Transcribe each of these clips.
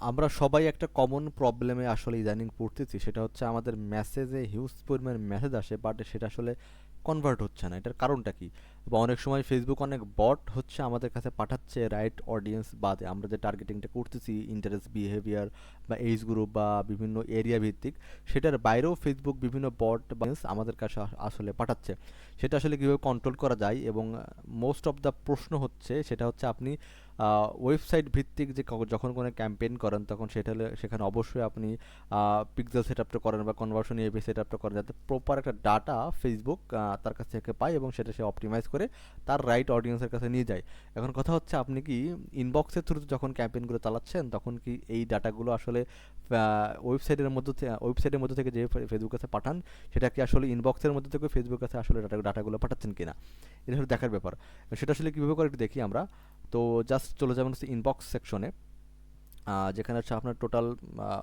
আমরা সবাই একটা কমন প্রবলেমে আসলে ইদানিং পড়তেছি। সেটা হচ্ছে আমাদের মেসেজে হিউজ পরিমাণ মেসেজ আসে বাট সেটা আসলে কনভার্ট হচ্ছে না। এটার কারণটা কি? বা অনেক সময় ফেসবুক অনেক বট হচ্ছে আমাদের কাছে পাঠাচ্ছে রাইট অডিয়েন্স বাদে আমরা যে টার্গেটিংটা করতেছি ইন্টারেস্ট বিহেভিয়ার বা এইজ গ্রুপ বা বিভিন্ন এরিয়া ভিত্তিক, সেটার বাইরেও ফেসবুক বিভিন্ন বট আমাদের কাছে আসলে পাঠাচ্ছে। সেটা আসলে কীভাবে কন্ট্রোল করা যায় এবং মোস্ট অফ দ্য প্রশ্ন হচ্ছে সেটা হচ্ছে আপনি ওয়েবসাইট ভিত্তিক যে যখন কোনো ক্যাম্পেইন করেন তখন সেটা হলে সেখানে অবশ্যই আপনি, আ সেট আপটা করেন বা কনভার্সন ইএপি সেটআপটা করেন যাতে প্রপার একটা ডাটা ফেসবুক তার কাছ থেকে পায় এবং সেটা সে অপটিমাইজ করে তার রাইট অডিয়েন্সের কাছে নিয়ে যায়। এখন কথা হচ্ছে, আপনি কি ইনবক্সের থ্রুতে যখন ক্যাম্পেইনগুলো চালাচ্ছেন, তখন কি এই ডাটাগুলো আসলে ওয়েবসাইটের মধ্যে ওয়েবসাইটের মধ্যে থেকে যে ফেসবুক কাছে পাঠান, সেটা কি আসলে ইনবক্সের মধ্যে থেকে ফেসবুক কাছে আসলে ডাটা ডাটাগুলো পাঠাচ্ছেন কিনা? এটা হলো দেখার ব্যাপার। সেটা আসলে কীভাবে করে দেখি আমরা। তো জাস্ট চলে যাবেন ইনবক্স সেকশনে। যেখানে হচ্ছে আপনার টোটাল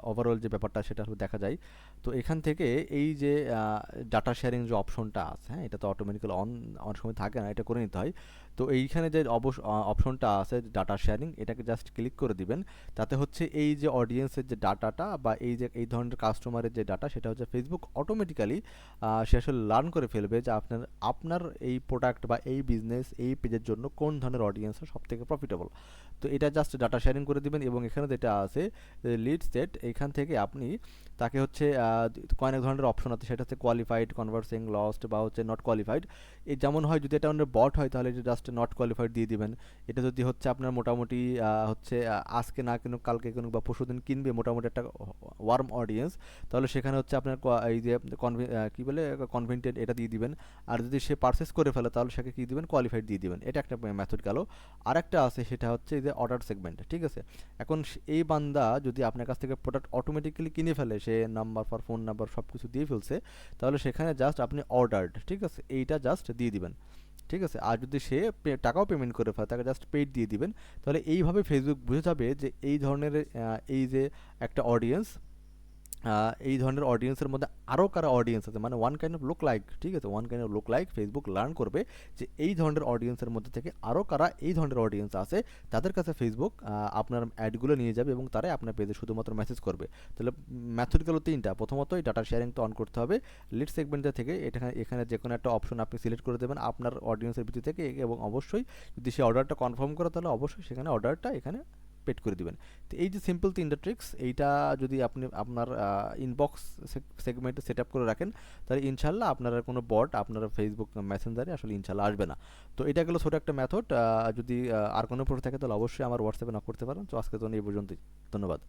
ওভারঅল যে ব্যাপারটা সেটা দেখা যায়। তো এখান থেকে এই যে ডাটা শেয়ারিং যে অপশনটা আছে, হ্যাঁ? এটা তো অটোমেটিক্যালি অন অনেক সময় থাকে না। এটা করে নিতে হয়। তো এইখানে যে অবস আ অপশনটা আছে ডাটা শেয়ারিং এটাকে জাস্ট ক্লিক করে দিবেন। তাতে হচ্ছে এই যে অডিয়েন্সের যে ডাটাটা বা এই যে এই ধরনের কাস্টমারের যে ডাটা সেটা হচ্ছে ফেসবুক অটোমেটিক্যালি সে আসলে লার্ন করে ফেলবে যে আপনার আপনার এই প্রোডাক্ট বা এই বিজনেস এই পেজের জন্য কোন ধরনের অডিয়েন্সরা সবথেকে প্রফিটেবল। তো এটা জাস্ট ডাটা শেয়ারিং করে দিবেন এবং এখানে যেটা আছে লিড সেট এখান থেকে আপনি তাকে হচ্ছে কয়েক ধরনের অপশন আছে সেটা হচ্ছে কোয়ালিফাইড, কনভার্সিং, লস্ট বা হচ্ছে নট কোয়ালিফাইড। এই যেমন হয় যদি এটা আপনার বট হয় তাহলে জাস্ট নট কোয়ালিফাইড দিয়ে দিবেন। এটা যদি হচ্ছে আপনার মোটামুটি হচ্ছে আজকে না কিনুক কালকে কিনুক বা পরশু দিন কিনবে মোটামুটি একটা ওয়ার্ম অডিয়েন্স তাহলে সেখানে হচ্ছে আপনার এই যে কনভি কি বলে কনভিনটেড এটা দিয়ে দিবেন। আর যদি সে পারচেজ করে ফেলে তাহলে সেকে কি দিবেন কোয়ালিফাইড দিয়ে দিবেন। এটা একটা মেথড গেল। আরেকটা আছে সেটা হচ্ছে এই যে অর্ডার সেগমেন্ট, ঠিক আছে? এখন এই বান্দা যদি আপনার কাছ থেকে প্রোডাক্ট অটোমেটিক্যালি কিনে ফেলে, সে নাম্বার ফর ফোন নাম্বার সব কিছু দিয়ে ফেলছে, তাহলে সেখানে জাস্ট আপনি অর্ডার্ড ঠিক আছে? এইটা জাস্ট দিয়ে দিবেন। ঠিক আছে? আর যদি সে টাকাও পেমেন্ট করে ফেলে, তাকে জাস্ট পেড দিয়ে দিবেন। তাহলে এইভাবে ফেসবুক বুঝে যাবে যে এই ধরনের এই যে একটা অডিয়েন্স এই ধরনের অডিয়েন্সের মধ্যে আরও কারা অডিয়েন্স আছে মানে one kind of look like, ঠিক আছে? One kind of look like Facebook learn করবে যে এই ধরনের অডিয়েন্সের মধ্যে থেকে আরও কারা এই ধরনের অডিয়েন্স আছে তাদের কাছে ফেসবুক আপনার অ্যাডগুলো নিয়ে যাবে এবং তারাই আপনার পেজে শুধুমাত্র মেসেজ করবে। তাহলে মেথড গেল ৩ টা। প্রথমতই ডাটা শেয়ারিংটা অন করতে হবে। লিড সেগমেন্টটা থেকে এটা এখানে যেকোনো একটা অপশন আপনি সিলেক্ট করে দেবেন আপনার অডিয়েন্সের ভিত্তি থেকে এবং অবশ্যই যদি সে অর্ডারটা কনফার্ম করে তাহলে অবশ্যই সেখানে অর্ডারটা এখানে পেড করে দিবেন। তো এই যে সিম্পল তিনটা ট্রিক্স এইটা যদি আপনি আপনার ইনবক্স সেগমেন্টে সেট আপ করে রাখেন, তাহলে ইনশাল্লাহ আপনার কোনো বট আপনার ফেসবুক মেসেঞ্জারে আসলে ইনশাল্লাহ আসবে না। তো এটা গেলো ছোটো একটা মেথড। যদি আর কোনো প্রশ্ন থাকে তাহলে অবশ্যই আমার হোয়াটসঅ্যাপে না করতে পারেন। তো আজকে জন্য এই পর্যন্তই। ধন্যবাদ।